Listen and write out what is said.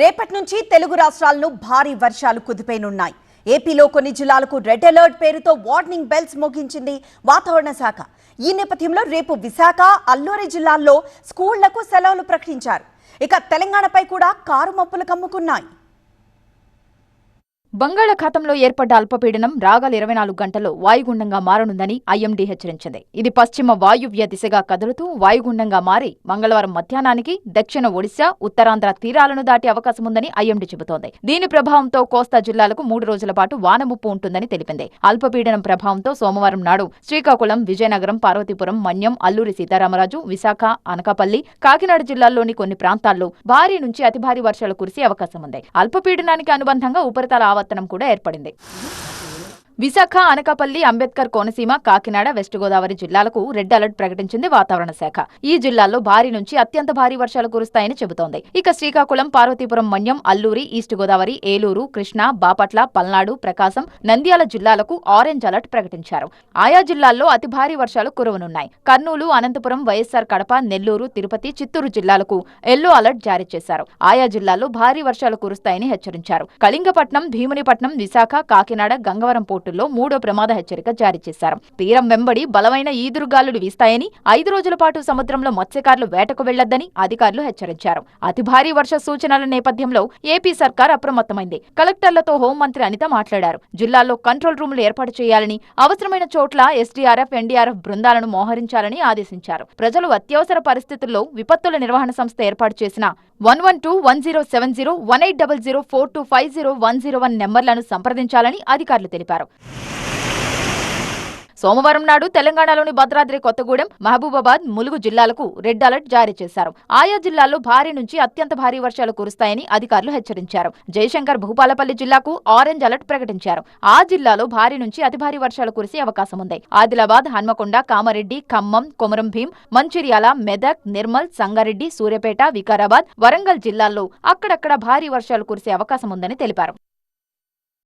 రేపటి నుంచి తెలుగు రాష్ట్రాలను భారీ వర్షాలు కుదిపేనున్నాయి. ఏపీలో కొన్ని జిల్లాలకు రెడ్ అలర్ట్ పేరుతో వార్నింగ్ బెల్స్ మోగించింది వాతావరణ శాఖ. ఈ నేపథ్యంలో రేపు విశాఖ అల్లూరి జిల్లాల్లో స్కూళ్ళకు సెలవులు ప్రకటించారు. ఇక తెలంగాణపై కూడా కారు మప్పులు కమ్ముకున్నాయి. బంగాళాఖాతంలో ఏర్పడ్డ అల్పపీడనం రాగల ఇరవై నాలుగు గంటల్లో వాయుగుండంగా మారనుందని ఐఎండీ హెచ్చరించింది ఇది పశ్చిమ వాయువ్య దిశగా కదులుతూ వాయుగుండంగా మారి మంగళవారం మధ్యాహ్నానికి దక్షిణ ఒడిశా ఉత్తరాంధ్ర తీరాలను దాటే అవకాశం ఉందని ఐఎండీ చెబుతోంది. దీని ప్రభావంతో కోస్తా జిల్లాలకు మూడు రోజుల పాటు వానముప్పు ఉంటుందని తెలిపింది. అల్పపీడనం ప్రభావంతో సోమవారం నాడు శ్రీకాకుళం విజయనగరం పార్వతీపురం మన్యం అల్లూరి సీతారామరాజు విశాఖ అనకాపల్లి కాకినాడ జిల్లాల్లోని కొన్ని ప్రాంతాల్లో భారీ నుంచి అతి భారీ వర్షాలు కురిసే అవకాశం ఉంది అల్పపీడనానికి అనుబంధంగా ఉపరితల ఆవర్తనం కూడా ఏర్పడింది. విశాఖ అనకాపల్లి అంబేద్కర్ కోనసీమ కాకినాడ వెస్ట్ గోదావరి జిల్లాలకు రెడ్ అలర్ట్ ప్రకటించింది వాతావరణ శాఖ. ఈ జిల్లాల్లో భారీ నుంచి అత్యంత భారీ వర్షాలు కురుస్తాయని చెబుతోంది. ఇక శ్రీకాకుళం పార్వతీపురం మన్యం అల్లూరి ఈస్ట్ గోదావరి ఏలూరు కృష్ణా బాపట్ల పల్నాడు ప్రకాశం నంద్యాల జిల్లాలకు ఆరెంజ్ అలర్ట్ ప్రకటించారు. ఆయా జిల్లాల్లో అతి భారీ వర్షాలు కురవనున్నాయి. కర్నూలు అనంతపురం వైఎస్సార్ కడప నెల్లూరు తిరుపతి చిత్తూరు జిల్లాలకు ఎల్లో అలర్ట్ జారీ చేశారు. ఆయా జిల్లాల్లో భారీ వర్షాలు కురుస్తాయని హెచ్చరించారు. కళింగపట్నం భీమునిపట్నం విశాఖ కాకినాడ గంగవరం పోర్టుల్లో మూడో ప్రమాద హెచ్చరిక జారీ చేశారు. తీరం వెంబడి బలమైన ఈదురుగాలులు వీస్తాయని ఐదు రోజుల పాటు సముద్రంలో మత్స్యకారులు వేటకు వెళ్ళొద్దని అధికారులు హెచ్చరించారు. అతి భారీ వర్ష సూచనల నేపథ్యంలో ఏపీ సర్కార్ అప్రమత్తమైంది. కలెక్టర్లతో హోంమంత్రి అనిత మాట్లాడారు. జిల్లాల్లో కంట్రోల్ రూములు ఏర్పాటు చేయాలని అవసరమైన చోట్ల ఎస్డీఆర్ఎఫ్ ఎన్డీఆర్ఎఫ్ బృందాలను మోహరించాలని ఆదేశించారు. ప్రజలు అత్యవసర పరిస్థితుల్లో విపత్తుల నిర్వహణ సంస్థ ఏర్పాటు చేసిన one one two one zero seven zero one eight double zero four two five zero one zero one నెంబర్లను సంప్రదించాలని అధికారులు తెలిపారు. సోమవారం నాడు తెలంగాణలోని భద్రాద్రి కొత్తగూడెం మహబూబాబాద్ ములుగు జిల్లాలకు రెడ్ అలర్ట్ జారీ చేశారు. ఆయా జిల్లాల్లో భారీ నుంచి అత్యంత భారీ వర్షాలు కురుస్తాయని అధికారులు హెచ్చరించారు. జయశంకర్ భూపాలపల్లి జిల్లాకు ఆరెంజ్ అలర్ట్ ప్రకటించారు. ఆ జిల్లాలో భారీ నుంచి అతి భారీ వర్షాలు కురిసే అవకాశం ఉంది. ఆదిలాబాద్ హన్మకొండ కామారెడ్డి ఖమ్మం కొమరం భీం మంచిర్యాల మెదక్ నిర్మల్ సంగారెడ్డి సూర్యాపేట వికారాబాద్ వరంగల్ జిల్లాల్లో అక్కడక్కడ భారీ వర్షాలు కురిసే అవకాశం ఉందని తెలిపారు.